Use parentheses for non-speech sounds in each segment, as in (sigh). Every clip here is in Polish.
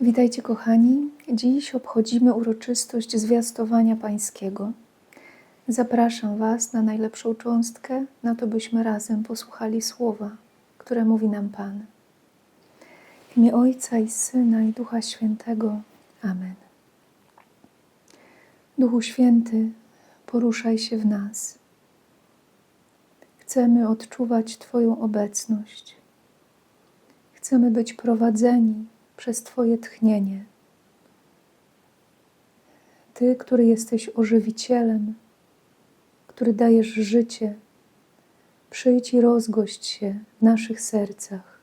Witajcie, kochani. Dziś obchodzimy uroczystość zwiastowania Pańskiego. Zapraszam Was na najlepszą cząstkę, na to byśmy razem posłuchali słowa, które mówi nam Pan. W imię Ojca i Syna i Ducha Świętego. Amen. Duchu Święty, poruszaj się w nas. Chcemy odczuwać Twoją obecność. Chcemy być prowadzeni przez Twoje tchnienie. Ty, który jesteś ożywicielem, który dajesz życie, przyjdź i rozgość się w naszych sercach,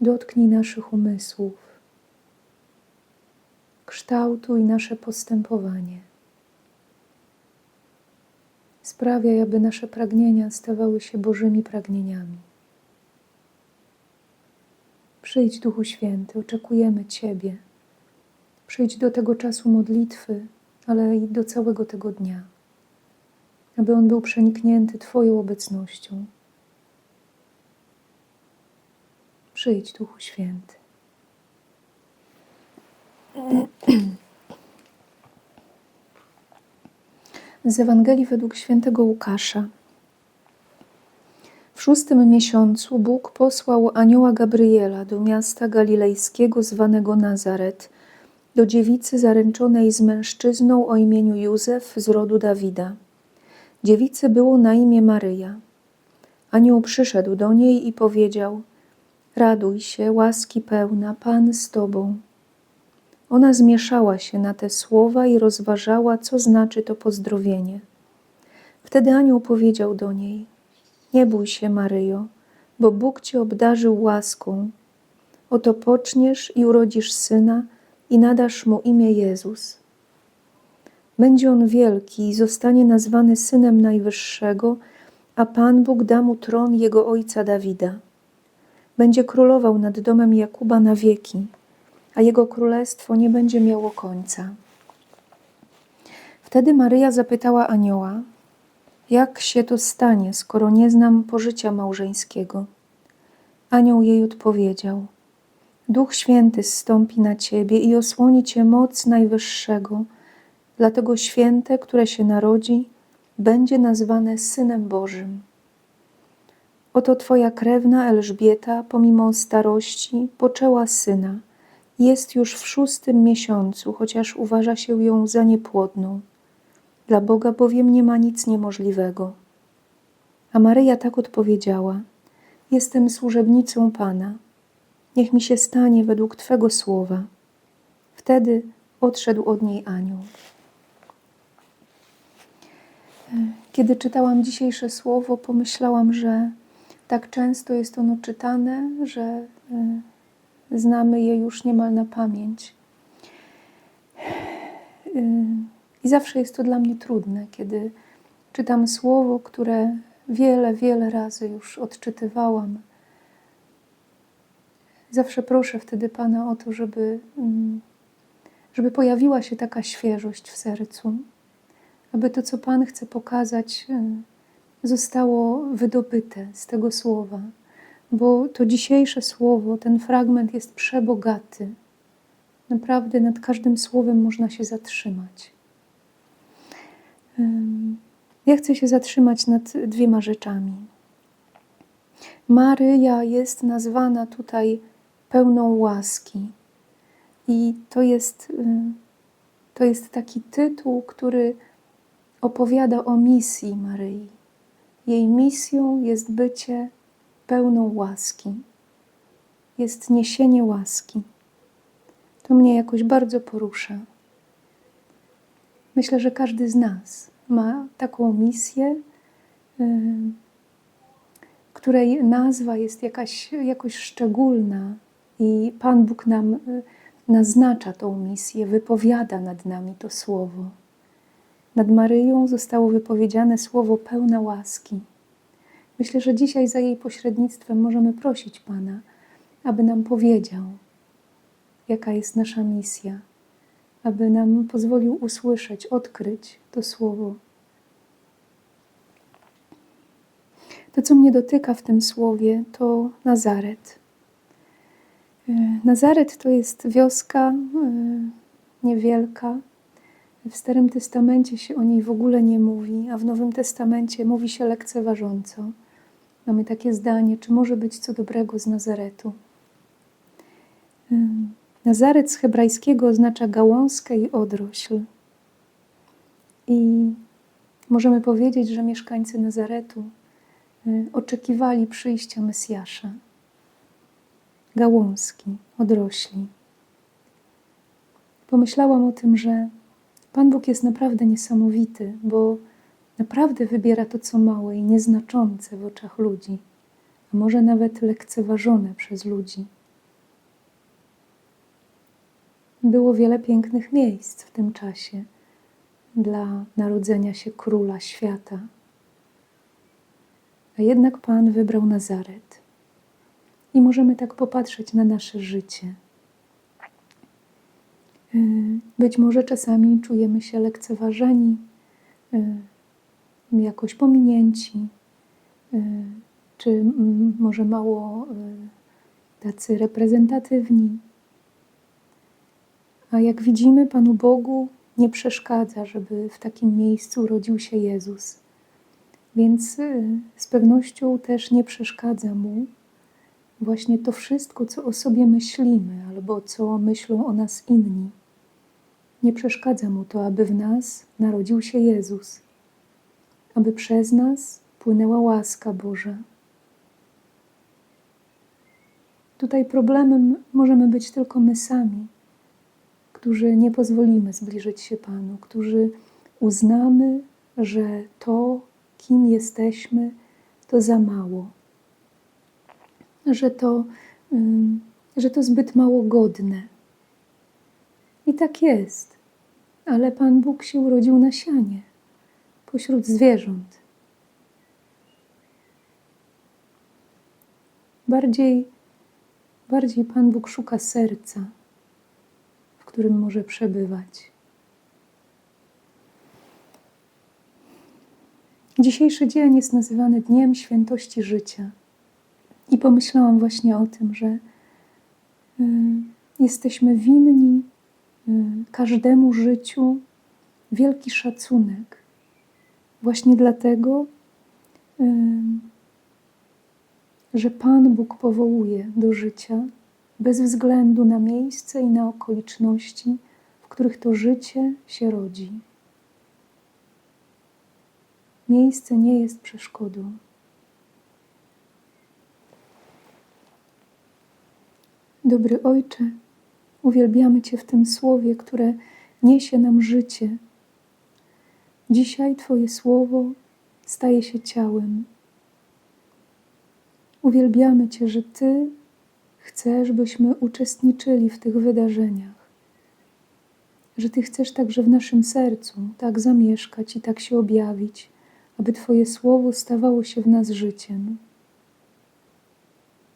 dotknij naszych umysłów, kształtuj nasze postępowanie. Sprawiaj, aby nasze pragnienia stawały się Bożymi pragnieniami. Przyjdź, Duchu Święty, oczekujemy Ciebie. Przyjdź do tego czasu modlitwy, ale i do całego tego dnia, aby on był przeniknięty Twoją obecnością. Przyjdź, Duchu Święty. (clears throat) Z Ewangelii według świętego Łukasza. Szóstym miesiącu Bóg posłał anioła Gabriela do miasta galilejskiego zwanego Nazaret, do dziewicy zaręczonej z mężczyzną o imieniu Józef z rodu Dawida. Dziewicy było na imię Maryja. Anioł przyszedł do niej i powiedział: Raduj się, łaski pełna, Pan z tobą. Ona zmieszała się na te słowa i rozważała, co znaczy to pozdrowienie. Wtedy anioł powiedział do niej: Nie bój się, Maryjo, bo Bóg cię obdarzył łaską. Oto poczniesz i urodzisz syna i nadasz mu imię Jezus. Będzie on wielki i zostanie nazwany synem Najwyższego, a Pan Bóg da mu tron jego ojca Dawida. Będzie królował nad domem Jakuba na wieki, a jego królestwo nie będzie miało końca. Wtedy Maryja zapytała anioła: Jak się to stanie, skoro nie znam pożycia małżeńskiego? Anioł jej odpowiedział: Duch Święty zstąpi na ciebie i osłoni cię moc Najwyższego. Dlatego święte, które się narodzi, będzie nazwane Synem Bożym. Oto twoja krewna Elżbieta, pomimo starości, poczęła syna. Jest już w szóstym miesiącu, chociaż uważa się ją za niepłodną. Dla Boga bowiem nie ma nic niemożliwego. A Maryja tak odpowiedziała: Jestem służebnicą Pana. Niech mi się stanie według Twego słowa. Wtedy odszedł od niej anioł. Kiedy czytałam dzisiejsze słowo, pomyślałam, że tak często jest ono czytane, że y, znamy je już niemal na pamięć. I zawsze jest to dla mnie trudne, kiedy czytam słowo, które wiele, wiele razy już odczytywałam. Zawsze proszę wtedy Pana o to, żeby, mm, żeby pojawiła się taka świeżość w sercu, aby to, co Pan chce pokazać, y, zostało wydobyte z tego słowa, bo to dzisiejsze słowo, ten fragment jest przebogaty. Naprawdę nad każdym słowem można się zatrzymać. Ja chcę się zatrzymać nad dwiema rzeczami. Maryja jest nazwana tutaj pełną łaski. I to jest, to jest taki tytuł, który opowiada o misji Maryi. Jej misją jest bycie pełną łaski, jest niesienie łaski. To mnie jakoś bardzo porusza. Myślę, że każdy z nas ma taką misję, yy, której nazwa jest jakaś, jakoś szczególna i Pan Bóg nam yy, naznacza tą misję, wypowiada nad nami to słowo. Nad Maryją zostało wypowiedziane słowo pełna łaski. Myślę, że dzisiaj za jej pośrednictwem możemy prosić Pana, aby nam powiedział, jaka jest nasza misja, aby nam pozwolił usłyszeć, odkryć to słowo. To, co mnie dotyka w tym słowie, to Nazaret. E, Nazaret to jest wioska e, niewielka. W Starym Testamencie się o niej w ogóle nie mówi, a w Nowym Testamencie mówi się lekceważąco. Mamy takie zdanie, czy może być co dobrego z Nazaretu. Nazaret z hebrajskiego oznacza gałązkę i odrośl. I możemy powiedzieć, że mieszkańcy Nazaretu oczekiwali przyjścia Mesjasza gałązki, odrośli. Pomyślałam o tym, że Pan Bóg jest naprawdę niesamowity, bo naprawdę wybiera to, co małe i nieznaczące w oczach ludzi, a może nawet lekceważone przez ludzi. Było wiele pięknych miejsc w tym czasie dla narodzenia się króla świata. A jednak Pan wybrał Nazaret. I możemy tak popatrzeć na nasze życie. Y, być może czasami czujemy się lekceważeni, y, jakoś pominięci, y, czy może mało tacy reprezentatywni. A jak widzimy, Panu Bogu nie przeszkadza, żeby w takim miejscu urodził się Jezus. Więc z pewnością też nie przeszkadza mu, właśnie to wszystko, co o sobie myślimy albo co myślą o nas inni. Nie przeszkadza mu to, aby w nas narodził się Jezus, aby przez nas płynęła łaska Boża. Tutaj problemem możemy być tylko my sami, którzy nie pozwolimy zbliżyć się Panu, którzy uznamy, że to, kim jesteśmy, to za mało że to, że to zbyt mało godne. I tak jest, ale Pan Bóg się urodził na sianie, pośród zwierząt. Bardziej, bardziej Pan Bóg szuka serca, którym może przebywać. Dzisiejszy dzień jest nazywany Dniem Świętości Życia. I pomyślałam właśnie o tym, że y, jesteśmy winni y, każdemu życiu wielki szacunek. Właśnie dlatego, y, że Pan Bóg powołuje do życia bez względu na miejsce i na okoliczności, w których to życie się rodzi. Miejsce nie jest przeszkodą. Dobry Ojcze, uwielbiamy Cię w tym słowie, które niesie nam życie. Dzisiaj Twoje słowo staje się ciałem. Uwielbiamy Cię, że Ty chcesz, byśmy uczestniczyli w tych wydarzeniach, że Ty chcesz także w naszym sercu tak zamieszkać i tak się objawić, aby Twoje słowo stawało się w nas życiem.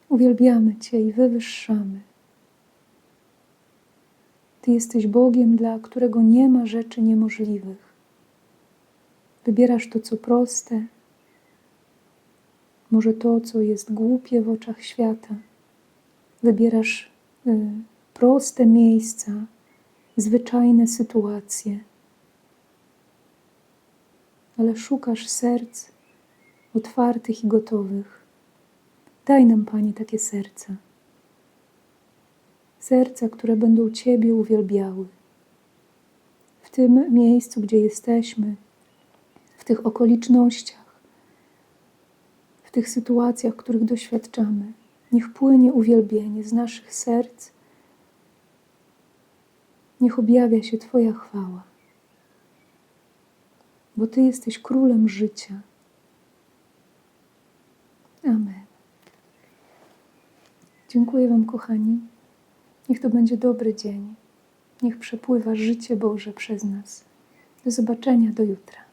Uwielbiamy Cię i wywyższamy. Ty jesteś Bogiem, dla którego nie ma rzeczy niemożliwych. Wybierasz to, co proste, może to, co jest głupie w oczach świata. Wybierasz y, proste miejsca, zwyczajne sytuacje, ale szukasz serc otwartych i gotowych. Daj nam, Panie, takie serca. Serca, które będą Ciebie uwielbiały. W tym miejscu, gdzie jesteśmy, w tych okolicznościach, w tych sytuacjach, których doświadczamy, niech płynie uwielbienie z naszych serc, niech objawia się Twoja chwała, bo Ty jesteś królem życia. Amen. Dziękuję Wam, kochani. Niech to będzie dobry dzień. Niech przepływa życie Boże przez nas. Do zobaczenia do jutra.